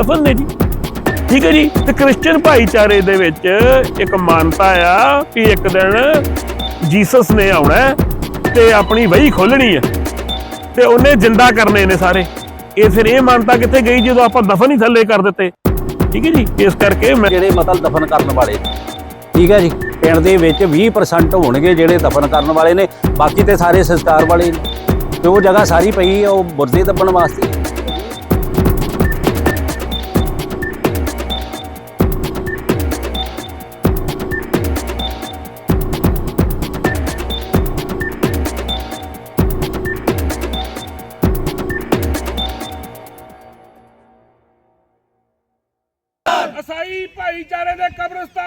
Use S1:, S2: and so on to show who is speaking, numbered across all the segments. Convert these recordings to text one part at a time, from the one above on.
S1: ਦਫਨ ਨੇ ਜੀ। ਠੀਕ ਹੈ ਜੀ, ਤੇ ਕ੍ਰਿਸਚੀਅਨ ਭਾਈਚਾਰੇ ਦੇ ਵਿੱਚ ਇੱਕ ਮਾਨਤਾ ਆ ਕਿ ਇੱਕ ਦਿਨ ਜੀਸਸ ਨੇ ਆਉਣਾ ਤੇ ਆਪਣੀ ਵਹੀ ਖੋਲਣੀ ਹੈ ਤੇ ਉਹਨੇ ਜਿੰਦਾ ਕਰਨੇ ਨੇ ਸਾਰੇ। ਇਹ ਫਿਰ ਇਹ ਮਾਨਤਾ ਕਿੱਥੇ ਗਈ ਜਦੋਂ ਆਪਾਂ ਦਫਨ ਹੀ ਥੱਲੇ ਕਰ ਦਿੱਤੇ? ਠੀਕ ਹੈ ਜੀ, ਇਸ ਕਰਕੇ ਮੈਂ
S2: ਜਿਹੜੇ ਮਤਲਬ ਦਫਨ ਕਰਨ ਵਾਲੇ, ਠੀਕ ਹੈ ਜੀ, ਪਿੰਡ ਦੇ ਵਿੱਚ 20% ਹੋਣਗੇ ਜਿਹੜੇ ਦਫਨ ਕਰਨ ਵਾਲੇ ਨੇ, ਬਾਕੀ ਤੇ ਸਾਰੇ ਸੰਸਕਾਰ ਵਾਲੇ ਨੇ। ਤੇ ਉਹ ਜਗ੍ਹਾ ਸਾਰੀ ਪਈ ਹੈ, ਉਹ ਬੁਰਦੇ ਦੱਬਣ ਵਾਸਤੇ।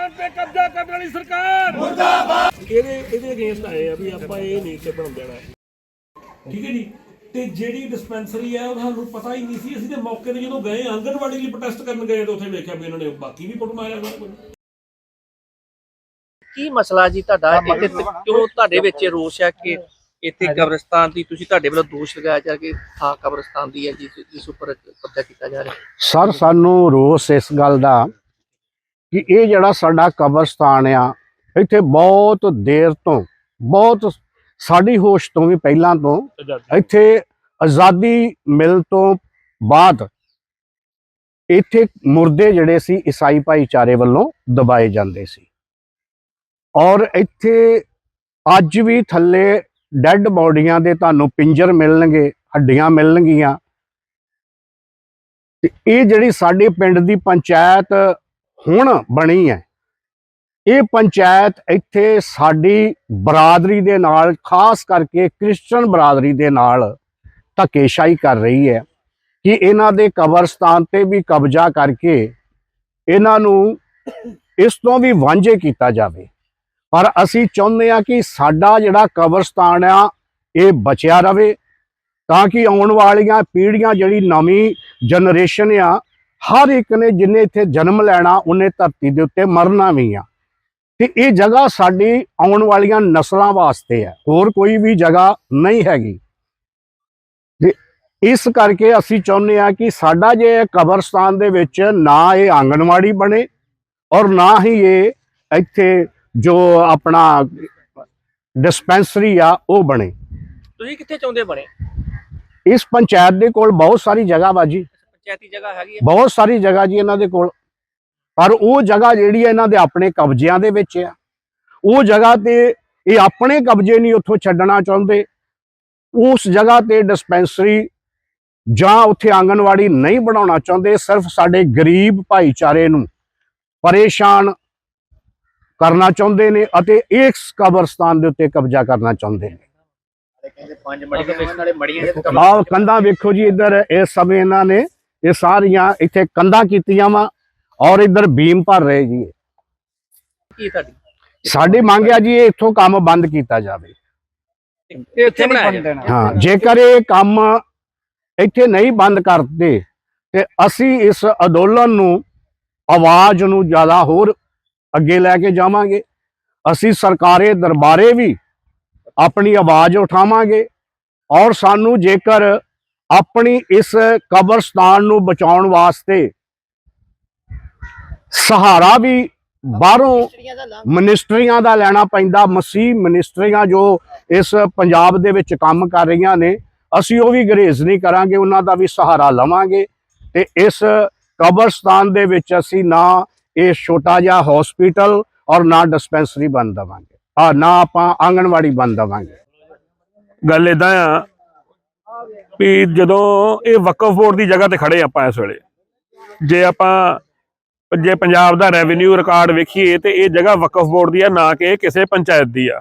S1: ਕਬਰਸਤਾਨ ਤੇ ਕਬਜ਼ਾ ਕਰਨ ਵਾਲੀ ਸਰਕਾਰ। ਮੁਰਦਾਬਾਦ ਇਹਦੇ ਇਹਦੇ ਅਗੇਂਸਟ ਆਏ ਆ ਵੀ ਆਪਾਂ ਇਹ ਨਹੀਂ ਤੇ ਬਣ ਦੇਣਾ। ਠੀਕ ਹੈ ਜੀ? ਤੇ ਜਿਹੜੀ ਡਿਸਪੈਂਸਰੀ ਹੈ ਉਹ ਸਾਨੂੰ ਪਤਾ ਹੀ ਨਹੀਂ ਸੀ। ਅਸੀਂ ਤੇ ਮੌਕੇ ਤੇ ਜਦੋਂ ਗਏ ਆਂਗਣਵਾੜੀ ਲਈ ਪ੍ਰੋਟੈਸਟ ਕਰਨ ਗਏ ਤਾਂ ਉੱਥੇ ਵੇਖਿਆ ਵੀ ਇਹਨਾਂ ਨੇ ਬਾਕੀ ਵੀ ਪੁੱਟ ਮਾਰਿਆ ਸਾਰਾ ਕੁਝ
S3: ਕੀ ਮਸਲਾ ਜੀ ਤੁਹਾਡਾ? ਇੱਥੇ ਕਿਉਂ ਤੁਹਾਡੇ ਵਿੱਚ ਰੋਸ਼ ਹੈ ਕਿ ਇੱਥੇ ਕਬਰਸਤਾਨ ਦੀ ਤੁਸੀਂ ਤੁਹਾਡੇ ਵੱਲੋਂ ਦੋਸ਼ ਲਗਾਇਆ ਜਾ ਕੇ ਹਾਂ ਕਬਰਸਤਾਨ ਦੀ ਹੈ ਜਿਸ ਜਿਸ ਉੱਪਰ ਕਬਜ਼ਾ ਕੀਤਾ ਜਾ ਰਿਹਾ।
S4: ਸਰ ਸਾਨੂੰ ਰੋਸ ਇਸ ਗੱਲ ਦਾ ਕਿ ਇਹ ਜਿਹੜਾ ਸਾਡਾ ਕਬਰਸਤਾਨ ਆ ਇੱਥੇ ਬਹੁਤ ਦੇਰ ਤੋਂ ਬਹੁਤ ਸਾਡੀ ਹੋਸ਼ ਤੋਂ ਵੀ ਪਹਿਲਾਂ ਤੋਂ ਇੱਥੇ ਆਜ਼ਾਦੀ ਮਿਲ ਤੋਂ ਬਾਅਦ ਇੱਥੇ ਮੁਰਦੇ ਜਿਹੜੇ ਸੀ ਈਸਾਈ ਭਾਈਚਾਰੇ ਵੱਲੋਂ ਦਬਾਏ ਜਾਂਦੇ ਸੀ। ਔਰ ਇੱਥੇ ਅੱਜ ਵੀ ਥੱਲੇ ਡੈੱਡ ਬੋਡੀਆਂ ਦੇ ਤੁਹਾਨੂੰ ਪਿੰਜਰ ਮਿਲਣਗੇ ਹੱਡੀਆਂ ਮਿਲਣਗੀਆਂ। ਤੇ ਇਹ ਜਿਹੜੀ ਸਾਡੇ ਪਿੰਡ ਦੀ ਪੰਚਾਇਤ ਹੁਣ ਬਣੀ ਹੈ। ਇਹ ਪੰਚਾਇਤ ਇੱਥੇ ਸਾਡੀ ਬਰਾਦਰੀ ਦੇ ਨਾਲ, ਖਾਸ ਕਰਕੇ ਕ੍ਰਿਸਚੀਅਨ ਬਰਾਦਰੀ ਦੇ ਨਾਲ ਧੱਕੇਸ਼ਾਹੀ ਕਰ ਰਹੀ ਹੈ ਕਿ ਇਹਨਾਂ ਦੇ ਕਬਰਸਤਾਨ ਤੇ ਵੀ ਕਬਜ਼ਾ ਕਰਕੇ ਇਹਨਾਂ ਨੂੰ ਇਸ ਤੋਂ ਵੀ ਵਾਂਝੇ ਕੀਤਾ ਜਾਵੇ। ਪਰ ਅਸੀਂ ਚਾਹੁੰਦੇ ਹਾਂ ਕਿ ਸਾਡਾ ਜਿਹੜਾ ਕਬਰਸਤਾਨ ਆ, ਇਹ ਬਚਿਆ ਰਵੇ ਤਾਂ ਕਿ ਆਉਣ ਵਾਲੀਆਂ ਪੀੜ੍ਹੀਆਂ ਜਿਹੜੀ ਨਵੀਂ ਜਨਰੇਸ਼ਨ ਆ ਹਰ ਇੱਕ ਨੇ ਜਿੰਨੇ ਇੱਥੇ ਜਨਮ ਲੈਣਾ ਉਹਨੇ ਧਰਤੀ ਦੇ ਉੱਤੇ ਮਰਨਾ ਵੀ ਆ। ਤੇ ਇਹ ਜਗ੍ਹਾ ਸਾਡੀ ਆਉਣ ਵਾਲੀਆਂ ਨਸਲਾਂ ਵਾਸਤੇ ਹੈ। ਹੋਰ ਕੋਈ ਵੀ ਜਗ੍ਹਾ ਨਹੀਂ ਹੈਗੀ। ਤੇ ਇਸ ਕਰਕੇ ਅਸੀਂ ਚਾਹੁੰਦੇ ਆ ਕਿ ਸਾਡਾ ਜੇ ਕਬਰਸਤਾਨ ਦੇ ਵਿੱਚ ਨਾ ਇਹ ਆਂਗਣਵਾੜੀ ਬਣੇ ਔਰ ਨਾ ਹੀ ਇਹ ਇੱਥੇ ਜੋ ਆਪਣਾ ਡਿਸਪੈਂਸਰੀ ਆ ਉਹ ਬਣੇ।
S3: ਤੁਸੀਂ ਕਿੱਥੇ ਚਾਹੁੰਦੇ ਬਣੇ?
S4: ਇਸ ਪੰਚਾਇਤ ਦੇ ਕੋਲ ਬਹੁਤ ਸਾਰੀ ਜਗ੍ਹਾ ਬਾਜੀ
S3: ਪੰਚਾਇਤੀ ਜਗ੍ਹਾ ਹੈਗੀ ਹੈ
S4: ਬਹੁਤ ਸਾਰੀ ਜਗ੍ਹਾ ਜੀ ਇਹਨਾਂ ਦੇ ਕੋਲ। ਪਰ ਉਹ ਜਗ੍ਹਾ ਜਿਹੜੀ ਹੈ ਇਹਨਾਂ ਦੇ ਆਪਣੇ ਕਬਜ਼ਿਆਂ ਦੇ ਵਿੱਚ ਆ। ਉਹ ਜਗ੍ਹਾ ਤੇ ਇਹ ਆਪਣੇ ਕਬਜ਼ੇ ਨਹੀਂ ਉੱਥੋਂ ਛੱਡਣਾ ਚਾਹੁੰਦੇ। ਉਸ ਜਗ੍ਹਾ ਤੇ ਡਿਸਪੈਂਸਰੀ ਜਾਂ ਉੱਥੇ ਆਂਗਨਵਾੜੀ ਨਹੀਂ ਬਣਾਉਣਾ ਚਾਹੁੰਦੇ ਸਿਰਫ ਸਾਡੇ ਗਰੀਬ ਭਾਈਚਾਰੇ ਨੂੰ ਪਰੇਸ਼ਾਨ ਕਰਨਾ ਚਾਹੁੰਦੇ ਨੇ ਅਤੇ ਇਸ ਕਬਰਸਤਾਨ ਦੇ ਉੱਤੇ ਕਬਜ਼ਾ ਕਰਨਾ ਚਾਹੁੰਦੇ ਨੇ।
S3: ਪੰਜ ਮੜੀਆਂ ਨਾਲੇ ਮੜੀਆਂ
S4: ਆਹ ਕੰਧਾਂ ਵੇਖੋ ਜੀ ਇੱਧਰ ਇਸ ਸਮੇਂ ਇਹਨਾਂ ਨੇ ਇਹ ਸਾਰੀਆਂ ਇੱਥੇ ਕੰਧਾਂ ਕੀਤੀਆਂ ਵਾ ਔਰ ਇੱਧਰ ਬੀਮ ਭਰ ਰਹੇ ਜੀ
S3: ਕੀ ਤੁਹਾਡੀ?
S4: ਸਾਡੀ ਮੰਗ ਹੈ ਜੀ ਇਹ ਇੱਥੋਂ ਕੰਮ ਬੰਦ ਕੀਤਾ ਜਾਵੇ।
S3: ਇਹ ਇੱਥੇ ਬਣਾਇਆ ਜਾਵੇ।
S4: ਹਾਂ ਜੇਕਰ ਇਹ ਕੰਮ ਇੱਥੇ ਨਹੀਂ ਬੰਦ ਕਰਦੇ ਤੇ ਅਸੀਂ ਇਸ ਅੰਦੋਲਨ ਨੂੰ ਆਵਾਜ਼ ਨੂੰ ਜ਼ਿਆਦਾ ਹੋਰ ਅੱਗੇ ਲੈ ਕੇ ਜਾਵਾਂਗੇ। ਅਸੀਂ ਸਰਕਾਰੇ ਦਰਬਾਰੇ ਵੀ ਆਪਣੀ ਆਵਾਜ਼ ਉਠਾਵਾਂਗੇ ਔਰ ਸਾਨੂੰ ਜੇਕਰ ਆਪਣੀ ਇਸ ਕਬਰਸਤਾਨ ਨੂੰ ਬਚਾਉਣ ਵਾਸਤੇ ਸਹਾਰਾ ਵੀ ਬਾਹਰੋਂ ਮਿਨਿਸਟਰੀਆਂ ਦਾ ਲੈਣਾ ਪੈਂਦਾ। ਮਸੀਹ ਮਿਨਿਸਟਰੀਆਂ ਜੋ ਇਸ ਪੰਜਾਬ ਦੇ ਵਿੱਚ ਕੰਮ ਕਰ ਰਹੀਆਂ ਨੇ ਅਸੀਂ ਉਹ ਵੀ ਗਰੇਜ਼ ਨਹੀਂ ਕਰਾਂਗੇ ਉਹਨਾਂ ਦਾ ਵੀ ਸਹਾਰਾ ਲਵਾਂਗੇ ਤੇ ਇਸ ਕਬਰਸਤਾਨ ਦੇ ਵਿੱਚ ਅਸੀਂ ਨਾ ਇਹ ਛੋਟਾ ਜਿਹਾ ਹਸਪੀਟਲ ਔਰ ਨਾ ਡਿਸਪੈਂਸਰੀ ਬਣ ਦਵਾਂਗੇ। ਆ ਨਾ ਆਪਾਂ ਆਂਗਣਵਾੜੀ ਬਣ ਦਵਾਂਗੇ।
S1: ਗੱਲ ਇਦਾਂ ਆ ਵੀ ਜਦੋਂ ਇਹ ਵਕਫ ਬੋਰਡ ਦੀ ਜਗ੍ਹਾ ਤੇ ਖੜੇ ਆਪਾਂ ਇਸ ਵੇਲੇ, ਜੇ ਆਪਾਂ ਜੇ ਪੰਜਾਬ ਦਾ ਰੈਵਨਿਊ ਰਿਕਾਰਡ ਵੇਖੀਏ ਤੇ ਇਹ ਜਗ੍ਹਾ ਵਕਫ ਬੋਰਡ ਦੀ ਆ, ਨਾ ਕਿ ਕਿਸੇ ਪੰਚਾਇਤ ਦੀ ਆ।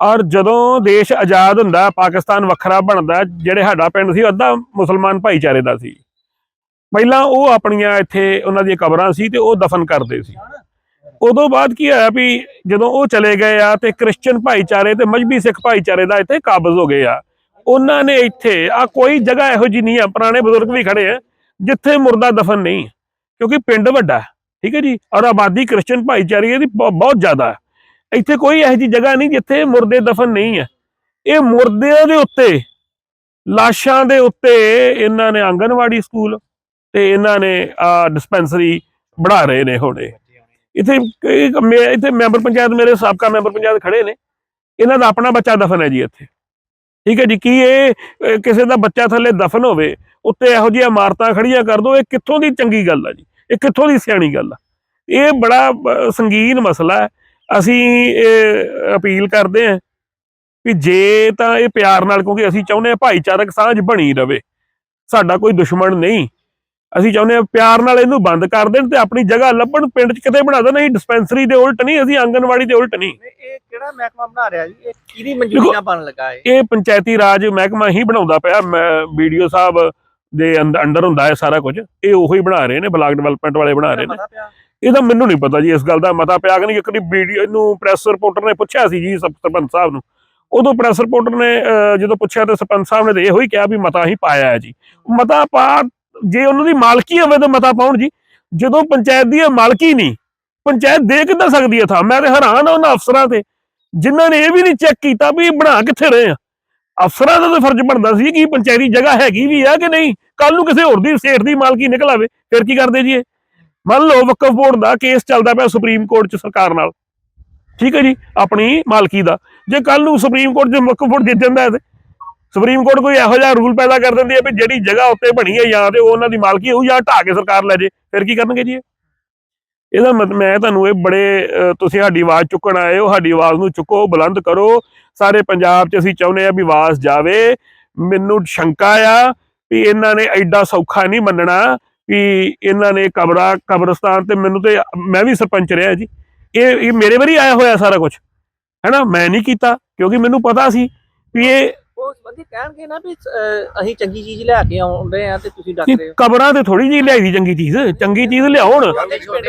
S1: ਔਰ ਜਦੋਂ ਦੇਸ਼ ਆਜ਼ਾਦ ਹੁੰਦਾ, ਪਾਕਿਸਤਾਨ ਵੱਖਰਾ ਬਣਦਾ, ਜਿਹੜੇ ਸਾਡਾ ਪਿੰਡ ਸੀ, ਅੱਧਾ ਮੁਸਲਮਾਨ ਭਾਈਚਾਰੇ ਦਾ ਸੀ। ਪਹਿਲਾਂ ਉਹ ਆਪਣੀਆਂ ਇੱਥੇ ਉਹਨਾਂ ਦੀਆਂ ਕਬਰਾਂ ਸੀ ਤੇ ਉਹ ਦਫਨ ਕਰਦੇ ਸੀ। ਉਦੋਂ ਬਾਅਦ ਕੀ ਹੋਇਆ ਵੀ ਜਦੋਂ ਉਹ ਚਲੇ ਗਏ ਆ ਤੇ ਕ੍ਰਿਸਚੀਅਨ ਭਾਈਚਾਰੇ ਤੇ ਮਜਬੀ ਸਿੱਖ ਭਾਈਚਾਰੇ ਦਾ ਇੱਥੇ ਕਾਬਜ਼ ਹੋ ਗਏ ਆ। ਉਹਨਾਂ ਨੇ ਇੱਥੇ ਆ ਕੋਈ ਜਗ੍ਹਾ ਇਹੋ ਜੀ ਨਹੀਂ ਆ ਪੁਰਾਣੇ ਬਜ਼ੁਰਗ ਵੀ ਖੜੇ ਆ ਜਿੱਥੇ ਮੁਰਦਾ ਦਫਨ ਨਹੀਂ ਕਿਉਂਕਿ ਪਿੰਡ ਵੱਡਾ ਠੀਕ ਹੈ ਜੀ, ਔਰ ਆਬਾਦੀ ਕ੍ਰਿਸਚੀਅਨ ਭਾਈਚਾਰੇ ਦੀ ਬਹੁ- ਬਹੁਤ ਜ਼ਿਆਦਾ ਹੈ। ਇੱਥੇ ਕੋਈ ਇਹੋ ਜੀ ਜਗ੍ਹਾ ਨਹੀਂ ਜਿੱਥੇ ਮੁਰਦੇ ਦਫਨ ਨਹੀਂ ਹੈ। ਇਹ ਮੁਰਦਿਆਂ ਦੇ ਉੱਤੇ, ਲਾਸ਼ਾਂ ਦੇ ਉੱਤੇ ਇਹਨਾਂ ਨੇ ਆਂਗਨਵਾੜੀ ਸਕੂਲ ਤੇ ਇਹਨਾਂ ਨੇ ਆ ਡਿਸਪੈਂਸਰੀ ਬਣਾ ਰਹੇ ਨੇ ਹੁਣੇ। ਇੱਥੇ ਮੇ- ਇੱਥੇ ਮੈਂਬਰ ਪੰਚਾਇਤ ਮੇਰੇ ਸਾਬਕਾ ਮੈਂਬਰ ਪੰਚਾਇਤ ਖੜੇ ਨੇ। ਇਹਨਾਂ ਦਾ ਆਪਣਾ ਬੱਚਾ ਦਫਨ ਹੈ ਜੀ ਇੱਥੇ। ਠੀਕ ਹੈ ਜੀ, ਕੀ ਇਹ ਕਿਸੇ ਦਾ ਬੱਚਾ ਥੱਲੇ ਦਫਨ ਹੋਵੇ, ਉੱਤੇ ਇਹੋ ਜਿਹੀਆਂ ਇਮਾਰਤਾਂ ਖੜੀਆਂ ਕਰ ਦੋ, ਇਹ ਕਿੱਥੋਂ ਦੀ ਚੰਗੀ ਗੱਲ ਆ ਜੀ? ਇਹ ਕਿੱਥੋਂ ਦੀ ਸਿਆਣੀ ਗੱਲ ਆ? ਇਹ ਬੜਾ ਸੰਗੀਨ ਮਸਲਾ ਹੈ। ਅਸੀਂ ਇਹ ਅਪੀਲ ਕਰਦੇ ਹਾਂ ਵੀ ਜੇ ਤਾਂ ਇਹ ਪਿਆਰ ਨਾਲ, ਕਿਉਂਕਿ ਅਸੀਂ ਚਾਹੁੰਦੇ ਹਾਂ ਭਾਈਚਾਰਕ ਸਾਂਝ ਬਣੀ ਰਵੇ, ਸਾਡਾ ਕੋਈ ਦੁਸ਼ਮਣ ਨਹੀਂ। ਅਸੀਂ ਚਾਹੁੰਦੇ ਹਾਂ ਪਿਆਰ ਨਾਲ ਇਹਨੂੰ ਬੰਦ ਕਰ ਦੇਣ ਤੇ ਆਪਣੀ ਜਗ੍ਹਾ ਲੱਭਣ ਪਿੰਡ 'ਚ ਕਿਤੇ ਬਣਾ ਦੇਣ ਅਸੀਂ ਡਿਸਪੈਂਸਰੀ ਦੇ ਉਲਟ ਨਹੀਂ ਅਸੀਂ ਆਂਗਨਵਾੜੀ ਦੇ ਉਲਟ ਨਹੀਂ।
S3: ਇਹ ਕਿਹੜਾ ਮਹਿਕਮਾ ਬਣਾ ਰਿਹਾ ਜੀ? ਇਹ ਕਿਹਦੀ ਮਨਜ਼ੂਰੀ ਨਾਲ ਬਣ ਲੱਗਾ ਹੈ
S1: ਇਹ ਪੰਚਾਇਤੀ ਰਾਜ ਮਹਿਕਮਾ ਹੀ ਬਣਾਉਂਦਾ ਪਿਆ। ਮੈਂ ਵੀਡੀਓ ਸਾਹਿਬ ਦੇ ਅੰਡਰ ਹੁੰਦਾ ਹੈ ਸਾਰਾ ਕੁਝ। ਇਹ ਉਹੀ ਬਣਾ ਰਹੇ ਨੇ ਬਲਾਕ ਡਿਵੈਲਪਮੈਂਟ ਵਾਲੇ ਬਣਾ ਰਹੇ ਨੇ। ਇਹਦਾ ਮੈਨੂੰ ਨਹੀਂ ਪਤਾ ਜੀ ਇਸ ਗੱਲ ਦਾ ਮਤਾ ਪਿਆ ਕਿ ਨਹੀਂ। ਇੱਕ ਦੀ ਵੀਡੀਓ ਇਹਨੂੰ ਪ੍ਰੈਸ ਰਿਪੋਰਟਰ ਨੇ ਪੁੱਛਿਆ ਸੀ ਜੀ ਸਰ- ਸਰਪੰਚ ਸਾਹਿਬ ਨੂੰ। ਉਦੋਂ ਪ੍ਰੈਸ ਰਿਪੋਰਟਰ ਨੇ ਜਦੋਂ ਪੁੱਛਿਆ ਤੇ ਸਰਪੰਚ ਸਾਹਿਬ ਨੇ ਤੇ ਇਹੋ ਹੀ ਕਿਹਾ ਵੀ ਮਤਾ ਹੀ ਪਾਇਆ ਹੈ ਜੀ। ਮਤਾ ਪਾ ਜੇ ਉਹਨਾਂ ਦੀ ਮਾਲਕੀ ਹੋਵੇ ਤਾਂ ਮਤਾ ਪਾਉਣ ਜੀ। ਜਦੋਂ ਪੰਚਾਇਤ ਦੀ ਮਾਲਕੀ ਨਹੀਂ, ਪੰਚਾਇਤ ਦੇ ਕਿੱਦਾਂ ਸਕਦੀ ਹੈ ਥਾਂ? ਮੈਂ ਤੇ ਹੈਰਾਨ ਆ ਉਹਨਾਂ ਅਫਸਰਾਂ ਤੇ। ਜਿਨ੍ਹਾਂ ਨੇ ਇਹ ਵੀ ਨਹੀਂ ਚੈੱਕ ਕੀਤਾ ਵੀ ਇਹ ਬਣਾ ਕਿੱਥੇ ਰਹੇ ਆ। ਅਫਸਰਾਂ ਦਾ ਤਾਂ ਫਰਜ਼ ਬਣਦਾ ਸੀ ਕਿ ਪੰਚਾਇਤੀ ਜਗ੍ਹਾ ਹੈਗੀ ਵੀ ਆ ਕਿ ਨਹੀਂ। ਕੱਲ ਨੂੰ ਕਿਸੇ ਹੋਰ ਦੀ, ਸੇਠ ਦੀ ਮਾਲਕੀ ਨਿਕਲ ਆਵੇ, ਫਿਰ ਕੀ ਕਰਦੇ ਜੀ ਇਹ? ਮੰਨ ਲਓ ਵਕਫ ਬੋਰਡ ਦਾ ਕੇਸ ਚੱਲਦਾ ਪਿਆ ਸੁਪਰੀਮ ਕੋਰਟ 'ਚ ਸਰਕਾਰ ਨਾਲ। ਠੀਕ ਹੈ ਜੀ, ਆਪਣੀ ਮਾਲਕੀ ਦਾ। ਜੇ ਕੱਲ ਨੂੰ ਸੁਪਰੀਮ ਕੋਰਟ 'ਚ ਵਕਫ ਬੋਰਡ ਜਿੱਤ ਜਾਂਦਾ ਹੈ ਤੇ ਸੁਪਰੀਮ ਕੋਰਟ ਕੋਈ ਇਹੋ ਜਿਹਾ ਰੂਲ ਪੈਦਾ ਕਰ ਦਿੰਦੀ ਹੈ ਵੀ ਜਿਹੜੀ ਜਗ੍ਹਾ ਉੱਤੇ ਬਣੀ ਹੈ ਜਾਂ ਤੇ ਉਹਨਾਂ ਦੀ ਮਾਲਕੀ ਹੋਊ ਜਾਂ ਢਾਹ ਕੇ ਸਰਕਾਰ ਲੈ ਜੇ, ਫਿਰ ਕੀ ਕਰਨਗੇ ਜੀ ਇਹਦਾ ਮਤਲਬ ਮੈਂ ਤੁਹਾਨੂੰ ਇਹ ਬੜੇ ਤੁਸੀਂ ਸਾਡੀ ਆਵਾਜ਼ ਚੁੱਕਣ ਆਏ ਹੋ, ਸਾਡੀ ਆਵਾਜ਼ ਨੂੰ ਚੁੱਕੋ, ਬੁਲੰਦ ਕਰੋ, ਸਾਰੇ ਪੰਜਾਬ 'ਚ ਅਸੀਂ ਚਾਹੁੰਦੇ ਆ ਵੀ ਆਵਾਜ਼ ਜਾਵੇ, ਮੈਨੂੰ ਸ਼ੰਕਾ ਆ ਵੀ ਇਹਨਾਂ ਨੇ ਐਡਾ ਸੌਖਾ ਨਹੀਂ ਮੰਨਣਾ ਵੀ ਇਹਨਾਂ ਨੇ ਕਬਰਾ, ਕਬਰਸਤਾਨ ਤੇ ਮੈਨੂੰ ਤੇ, ਮੈਂ ਵੀ ਸਰਪੰਚ ਰਿਹਾ ਜੀ, ਇਹ ਇਹ ਮੇਰੇ ਵਾਰੀ ਆਇਆ ਹੋਇਆ ਸਾਰਾ ਕੁਝ ਹੈਨਾ? ਮੈਂ ਨਹੀਂ ਕੀਤਾ, ਕਿਉਂਕਿ ਮੈਨੂੰ ਪਤਾ ਸੀ ਵੀ ਇਹ
S3: ਬੰਦੇ ਕਹਿਣਗੇ ਨਾ ਵੀ ਅਹ, ਅਸੀਂ ਚੰਗੀ ਚੀਜ਼ ਲੈ ਕੇ ਆਉਂਦੇ ਆ ਤੇ ਤੁਸੀਂ ਡੱਕ ਰਹੇ ਹੋ।
S1: ਕਬਰਾਂ ਤੇ ਥੋੜੀ ਜਿਹੀ ਲਿਆਈ ਦੀ ਚੰਗੀ ਚੀਜ਼ ਚੰਗੀ ਚੀਜ਼ ਲਿਆਉਣ।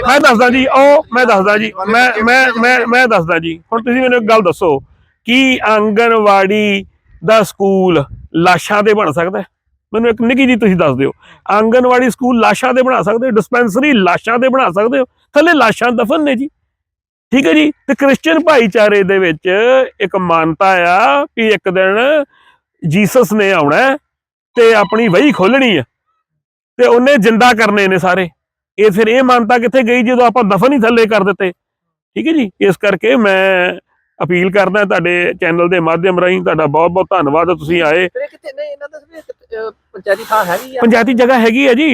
S1: ਮੈਂ ਦੱਸਦਾ ਜੀ ਉਹ ਮੈਂ ਦੱਸਦਾ ਜੀ ਮੈਂ ਮੈਂ ਮੈਂ ਮੈਂ ਦੱਸਦਾ ਜੀ। ਹੁਣ ਤੁਸੀਂ ਮੈਨੂੰ ਇੱਕ ਗੱਲ ਦੱਸੋ ਕੀ ਆਂਗਨਵਾੜੀ ਦਾ ਸਕੂਲ ਲਾਸ਼ਾਂ ਦੇ ਬਣ ਸਕਦਾ ਹੈ? ਮੈਨੂੰ ਇੱਕ ਨਿੱਕੀ ਜੀ ਤੁਸੀਂ ਦੱਸ ਦਿਓ। ਆਂਗਨਵਾੜੀ ਸਕੂਲ ਲਾਸ਼ਾਂ ਦੇ ਬਣਾ ਸਕਦੇ ਹੋ? ਡਿਸਪੈਂਸਰੀ ਲਾਸ਼ਾਂ ਦੇ ਬਣਾ ਸਕਦੇ ਹੋ? ਥੱਲੇ ਲਾਸ਼ਾਂ ਦਫਨ ਨੇ ਜੀ। ਠੀਕ ਹੈ ਜੀ? ਤੇ ਕ੍ਰਿਸਚੀਅਨ ਭਾਈਚਾਰੇ ਦੇ ਵਿੱਚ ਇੱਕ ਮਾਨਤਾ ਆ ਕਿ ਇੱਕ ਦਿਨ ਜੀਸਸ ਨੇ ਆਉਣਾ ਤੇ ਆਪਣੀ ਵਹੀ ਖੋਲਣੀ ਹੈ ਤੇ ਉਹਨੇ ਜਿੰਦਾ ਕਰਨੇ ਨੇ ਸਾਰੇ। ਇਹ ਫਿਰ ਇਹ ਮਾਨਤਾ ਕਿੱਥੇ ਗਈ ਜਦੋਂ ਆਪਾਂ ਦਫਨ ਹੀ ਥੱਲੇ ਕਰ ਦਿੱਤੇ? ਠੀਕ ਹੈ ਜੀ? ਇਸ ਕਰਕੇ ਮੈਂ ਅਪੀਲ ਕਰਦਾ ਤੁਹਾਡੇ ਚੈਨਲ ਦੇ ਮਾਧਿਅਮ ਰਾਹੀਂ ਤੁਹਾਡਾ ਬਹੁਤ ਬਹੁਤ ਧੰਨਵਾਦ। ਤੁਸੀਂ ਆਏ।
S3: ਕਿਤੇ ਨਹੀਂ, ਇਹਨਾਂ ਦਾ ਪੰਚਾਇਤੀ ਥਾਂ ਹੈਗੀ ਆ?
S1: ਪੰਚਾਇਤੀ ਜਗ੍ਹਾ ਹੈਗੀ ਹੈ ਜੀ।